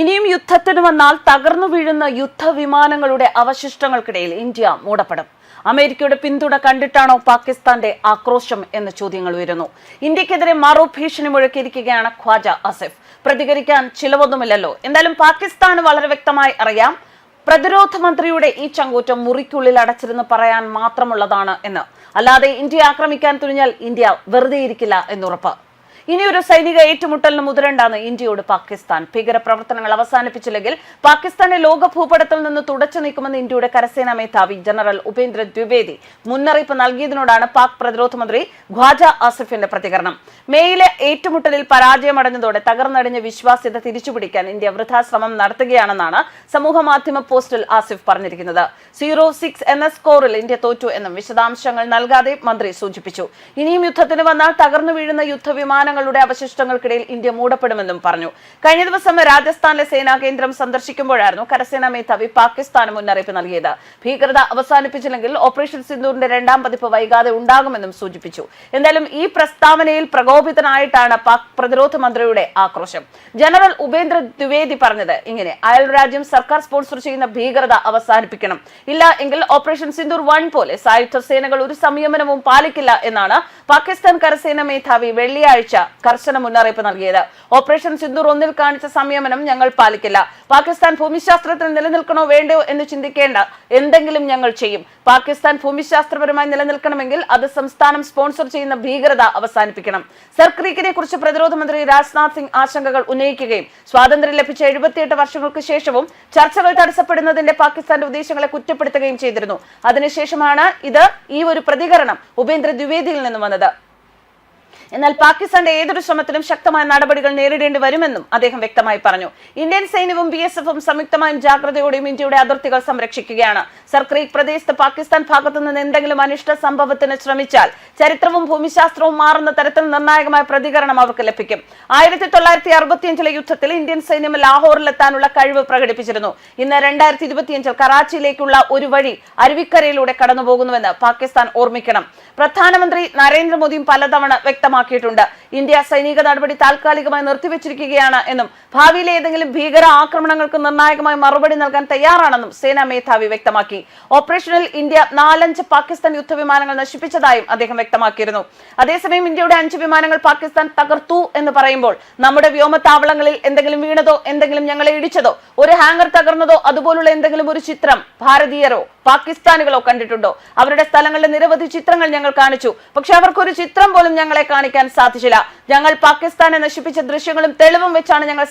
ഇനിയും യുദ്ധത്തിന് വന്നാൽ തകർന്നു വീഴുന്ന യുദ്ധവിമാനങ്ങളുടെ അവശിഷ്ടങ്ങൾക്കിടയിൽ ഇന്ത്യ മൂടപ്പെടും അമേരിക്കയുടെ പിന്തുണ കണ്ടിട്ടാണോ പാകിസ്ഥാന്റെ ആക്രോശം എന്ന ചോദ്യങ്ങൾ ഉയരുന്നു. ഇന്ത്യക്കെതിരെ മറു ഭീഷണി മുഴക്കിയിരിക്കുകയാണ് ഖ്വാജ അസിഫ് പ്രതികരിക്കാൻ ചിലവൊന്നുമില്ലല്ലോ. എന്തായാലും പാകിസ്ഥാന് വളരെ വ്യക്തമായി അറിയാം പ്രതിരോധ മന്ത്രിയുടെ ഈ ചങ്കൂറ്റം മുറിക്കുള്ളിൽ അടച്ചിരുന്ന് പറയാൻ മാത്രമുള്ളതാണ് എന്ന്. അല്ലാതെ ഇന്ത്യ ആക്രമിക്കാൻ തുനിഞ്ഞാൽ ഇന്ത്യ വെറുതെ ഇരിക്കില്ല എന്നുറപ്പ്. ഇനിയൊരു സൈനിക ഏറ്റുമുട്ടലിന് മുതിരണ്ടാണ് ഇന്ത്യയോട് പാകിസ്ഥാൻ. ഭീകര പ്രവർത്തനങ്ങൾ അവസാനിപ്പിച്ചില്ലെങ്കിൽ പാകിസ്ഥാനെ ലോക ഭൂപടത്തിൽ നിന്ന് തുടച്ചു നീക്കുമെന്ന് ഇന്ത്യയുടെ കരസേനാ മേധാവി ജനറൽ ഉപേന്ദ്ര ദ്വിവേദി മുന്നറിയിപ്പ് നൽകിയതിനോടാണ് പാക് പ്രതിരോധ മന്ത്രി ഖ്വാജ ആസിഫിന്റെ പ്രതികരണം. മേയിലെ ഏറ്റുമുട്ടലിൽ പരാജയമടഞ്ഞതോടെ തകർന്നടിഞ്ഞ വിശ്വാസ്യത തിരിച്ചുപിടിക്കാൻ ഇന്ത്യ വൃഥാശ്രമം നടത്തുകയാണെന്നാണ് സമൂഹ മാധ്യമ പോസ്റ്റിൽ ആസിഫ് പറഞ്ഞിരിക്കുന്നത്. സീറോ സിക്സ് എന്ന സ്കോറിൽ ഇന്ത്യ തോറ്റു എന്നും വിശദാംശങ്ങൾ നൽകാതെ മന്ത്രി സൂചിപ്പിച്ചു. ഇനിയും യുദ്ധത്തിന് വന്നാൽ തകർന്നു വീഴുന്ന യുദ്ധവിമാനങ്ങളുടെ അവശിഷ്ടങ്ങൾക്കിടയിൽ ഇന്ത്യ മൂടപ്പെടുമെന്നും പറഞ്ഞു. കഴിഞ്ഞ ദിവസം രാജസ്ഥാനിലെ സേനാ കേന്ദ്രം സന്ദർശിക്കുമ്പോഴായിരുന്നു കരസേനാ മേധാവി പാകിസ്ഥാന് മുന്നറിയിപ്പ് നൽകിയത്. ഭീകരത അവസാനിപ്പിച്ചില്ലെങ്കിൽ ഓപ്പറേഷൻ സിന്ദൂറിന്റെ രണ്ടാം പതിപ്പ് വൈകാതെ ഉണ്ടാകുമെന്നും സൂചിപ്പിച്ചു. എന്തായാലും ഈ പ്രസ്താവനയിൽ പ്രകോപിതനായിട്ടാണ് പാക് പ്രതിരോധ മന്ത്രിയുടെ ആക്രോശം. ജനറൽ ഉപേന്ദ്ര ദ്വിവേദി പറഞ്ഞത് ഇങ്ങനെ അയൽ രാജ്യം സർക്കാർ സ്പോൺസർ ചെയ്യുന്ന ഭീകരത അവസാനിപ്പിക്കണം. ഇല്ല എങ്കിൽ ഓപ്പറേഷൻ സിന്ദൂർ വൺ പോലെ സായുധ സേനകൾ ഒരു സംയമനവും പാലിക്കില്ല എന്നാണ് പാകിസ്ഥാൻ കരസേന മേധാവി വെള്ളിയാഴ്ച കർശന മുന്നറിയിപ്പ് നൽകിയത്. ഓപ്പറേഷൻ സിന്ദൂർ ഒന്നിൽ കാണിച്ച സംയമനം ഞങ്ങൾ പാലിക്കില്ല. പാകിസ്ഥാൻ ഭൂമിശാസ്ത്രത്തിൽ നിലനിൽക്കണോ വേണ്ടോ എന്ന് ചിന്തിക്കേണ്ട. എന്തെങ്കിലും ഞങ്ങൾ ചെയ്യും. പാകിസ്ഥാൻ ഭൂമിശാസ്ത്രപരമായി നിലനിൽക്കണമെങ്കിൽ അത് സംസ്ഥാനം സ്പോൺസർ ചെയ്യുന്ന ഭീകരത അവസാനിപ്പിക്കണം. സർക്രീക്കിനെ കുറിച്ച് പ്രതിരോധ മന്ത്രി രാജ്നാഥ് സിംഗ് ആശങ്കകൾ ഉന്നയിക്കുകയും സ്വാതന്ത്ര്യം ലഭിച്ച എഴുപത്തിയെട്ട് വർഷങ്ങൾക്ക് ശേഷവും ചർച്ചകൾ തടസ്സപ്പെടുന്നതിന്റെ പാകിസ്ഥാന്റെ ഉദ്ദേശങ്ങളെ കുറ്റപ്പെടുത്തുകയും ചെയ്തിരുന്നു. അതിനുശേഷമാണ് ഇത് ഈ ഒരു പ്രതികരണം ഉപേന്ദ്ര ദ്വിവേദിയിൽ നിന്നും വന്നത്. എന്നാൽ പാകിസ്ഥാന്റെ ഏതൊരു ശ്രമത്തിലും ശക്തമായ നടപടികൾ നേരിടേണ്ടി വരുമെന്നും അദ്ദേഹം വ്യക്തമായി പറഞ്ഞു. ഇന്ത്യൻ സൈന്യവും ബി എസ് എഫും സംയുക്തമായും ജാഗ്രതയോടെയും ഇന്ത്യയുടെ അതിർത്തികൾ സംരക്ഷിക്കുകയാണ്. സർക്രീക് പ്രദേശത്ത് പാകിസ്ഥാൻ ഭാഗത്തു നിന്ന് എന്തെങ്കിലും അനിഷ്ട സംഭവത്തിന് ശ്രമിച്ചാൽ ചരിത്രവും ഭൂമിശാസ്ത്രവും മാറുന്ന തരത്തിൽ നിർണായകമായ പ്രതികരണം അവർക്ക് ലഭിക്കും. ആയിരത്തി തൊള്ളായിരത്തി അറുപത്തിയഞ്ചിലെ യുദ്ധത്തിൽ ഇന്ത്യൻ സൈന്യം ലാഹോറിലെത്താനുള്ള കഴിവ് പ്രകടിപ്പിച്ചിരുന്നു. ഇന്ന് രണ്ടായിരത്തി ഇരുപത്തിയഞ്ചിൽ കറാച്ചിയിലേക്കുള്ള ഒരു വഴി അരുവിക്കരയിലൂടെ കടന്നുപോകുന്നുവെന്ന് പാകിസ്ഥാൻ ഓർമ്മിക്കണം. പ്രധാനമന്ത്രി നരേന്ദ്രമോദിയും പലതവണ വ്യക്തമാക്കിയിട്ടുണ്ട്. ഇന്ത്യ സൈനിക നടപടി താൽക്കാലികമായി നിർത്തിവെച്ചിരിക്കുകയാണ് എന്നും ഭാവിയിലെ ഏതെങ്കിലും ഭീകര ആക്രമണങ്ങൾക്ക് നിർണായകമായി മറുപടി നൽകാൻ തയ്യാറാണെന്നും സേനാ മേധാവി വ്യക്തമാക്കി. ഓപ്പറേഷനിൽ ഇന്ത്യ നാലഞ്ച് പാകിസ്ഥാൻ യുദ്ധവിമാനങ്ങൾ നശിപ്പിച്ചതായും അദ്ദേഹം വ്യക്തമാക്കിയിരുന്നു. അതേസമയം ഇന്ത്യയുടെ അഞ്ച് വിമാനങ്ങൾ പാകിസ്ഥാൻ തകർത്തു എന്ന് പറയുമ്പോൾ നമ്മുടെ വ്യോമത്താവളങ്ങളിൽ എന്തെങ്കിലും വീണതോ എന്തെങ്കിലും ഞങ്ങളെ ഇടിച്ചതോ ഒരു ഹാങ്ങർ തകർന്നതോ അതുപോലുള്ള എന്തെങ്കിലും ഒരു ചിത്രം ഭാരതീയരോ പാകിസ്ഥാനികളോ കണ്ടിട്ടുണ്ടോ? അവരുടെ സ്ഥലങ്ങളിലെ നിരവധി ചിത്രങ്ങൾ ഞങ്ങൾ കാണിച്ചു. പക്ഷെ അവർക്ക് ഒരു ചിത്രം പോലും ഞങ്ങളെ കാണിക്കാൻ സാധിച്ചില്ല. ഞങ്ങൾ പാകിസ്ഥാനെ നശിപ്പിച്ച ദൃശ്യങ്ങളും തെളിവും വെച്ചാണ് ഞങ്ങൾ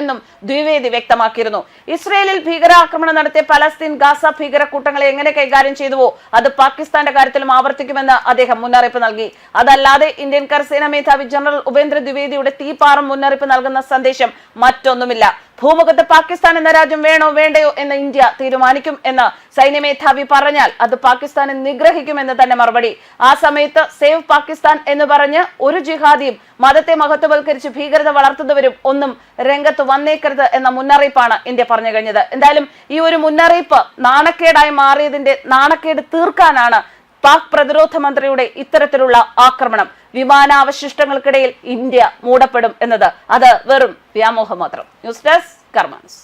എന്നും ദ്വിവേദി വ്യക്തമാക്കിയിരുന്നു. ഇസ്രയേലിൽ ഭീകരാക്രമണം നടത്തിയ പലസ്തീൻ ഗാസ ഭീകര കൂട്ടങ്ങളെ എങ്ങനെ കൈകാര്യം ചെയ്തുവോ അത് പാകിസ്ഥാന്റെ കാര്യത്തിലും ആവർത്തിക്കുമെന്ന് അദ്ദേഹം മുന്നറിയിപ്പ് നൽകി. അതല്ലാതെ ഇന്ത്യൻ കരസേനാ മേധാവി ജനറൽ ഉപേന്ദ്ര ദ്വിവേദിയുടെ തീപാറും മുന്നറിയിപ്പ് നൽകുന്ന സന്ദേശം മറ്റൊന്നുമില്ല. ഭൂമുഖത്ത് പാകിസ്ഥാൻ എന്ന രാജ്യം വേണോ വേണ്ടയോ എന്ന് ഇന്ത്യ തീരുമാനിക്കും എന്ന് സൈന്യ മേധാവി പറഞ്ഞാൽ അത് പാകിസ്ഥാനെ നിഗ്രഹിക്കുമെന്ന് തന്നെ മറുപടി. ആ സമയത്ത് സേവ് പാകിസ്ഥാൻ എന്ന് പറഞ്ഞ് ഒരു ജിഹാദിയും മതത്തെ മഹത്വവൽക്കരിച്ച് ഭീകരത വളർത്തുന്നവരും ഒന്നും രംഗത്ത് വന്നേക്കരുത് എന്ന മുന്നറിയിപ്പാണ് ഇന്ത്യ പറഞ്ഞു കഴിഞ്ഞത്. എന്തായാലും ഈ ഒരു മുന്നറിയിപ്പ് നാണക്കേടായി മാറിയതിന്റെ നാണക്കേട് തീർക്കാനാണ് പാക് പ്രതിരോധ മന്ത്രിയുടെ ഇത്തരത്തിലുള്ള ആക്രമണം. വിമാനാവശിഷ്ടങ്ങൾക്കിടയിൽ ഇന്ത്യ മൂടപ്പെടും എന്നത്. അത് വെറും വ്യാമോഹം മാത്രം. News desk കർമാൻസ്